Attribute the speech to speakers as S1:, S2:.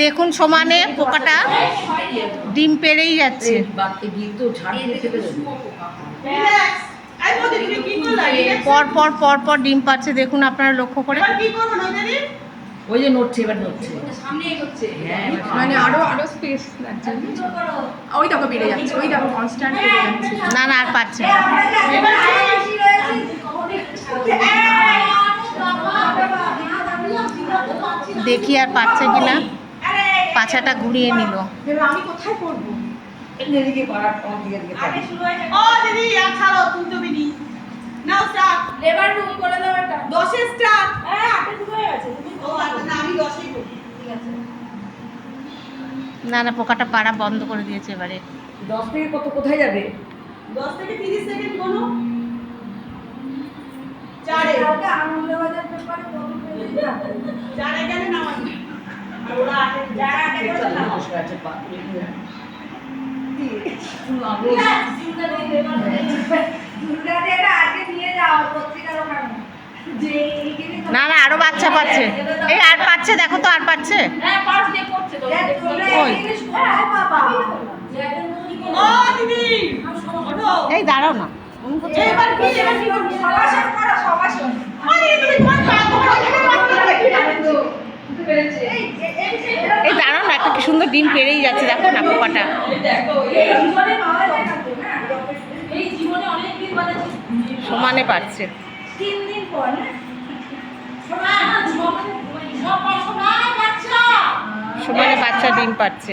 S1: দেখুন সমানে পোকাটা ডিম পেড়েই যাচ্ছে। পর পর পর পর ডিম পাচ্ছে দেখুন আপনারা লক্ষ্য করে।
S2: ওই যে নড়ছে এবার নড়ছে। হ্যাঁ
S3: মানে আরও আরও স্পেস লাগছে। ওই দেখো বেড়ে যাচ্ছে ওই দেখো কনস্ট্যান্ট বেড়ে যাচ্ছে।
S1: না না আর পাচ্ছে না।
S4: এবার
S1: দেখি আর পাচ্ছে কিনা পাছাটা ঘুরিয়ে নিল
S3: এবার আমি কোথায় করব
S2: এদিকে করার আমার দিকে দিকে তাকাই।
S4: ও দিদি আর ছাড়ো তুমি তো বিনি নাও স্টার্ট
S5: লেবার রুম করে দাও এটা
S4: দশে আর
S5: হ্যাঁ আটে শুরু হয়ে গেছে। তুমি
S4: আচ্ছা না আমি দশেই করি
S5: ঠিক আছে।
S1: না না পোকাটা পাড়া বন্ধ করে দিয়েছে এবারে।
S2: দশ থেকে কত কোথায় যাবে?
S4: দশ থেকে তিরিশ সেকেন্ড কোনো
S5: আনন্দবাজার পেপারে কত
S4: গেলে নামাই আর ওরা
S5: যারা আটে করেছে না
S2: আছে পা
S1: না না আরও বাচ্চা পাচ্ছে। এই আর পাচ্ছে দেখো তো আর পাচ্ছে।
S5: এই পাঁচ দিয়ে করছে তো দেখ, তোমরা
S1: ওই।
S5: ইংলিশ হ্যাঁ বাবা যে একদম তুমি কি
S4: ও দিদি ওঠো
S1: এই দাঁড়াও না
S4: এবার কি এবার কি করব
S5: সবাসন করো সবাসন
S4: আরে তুমি তোমার পা ধরো এখানে পা ধরো
S5: এই এই- এই এই-
S1: এই দাঁড়াও না একটা কি সুন্দর ডিম পেড়েই যাচ্ছে দেখো না পোকাটা
S5: এই জীবনে পাওয়া যায় না তো, হ্যাঁ পেরেই যাচ্ছে, দেখো দিন
S1: সমানে
S5: দিন না সময় সময় সময়
S1: সমানে বাচ্চা ডিম পাচ্ছে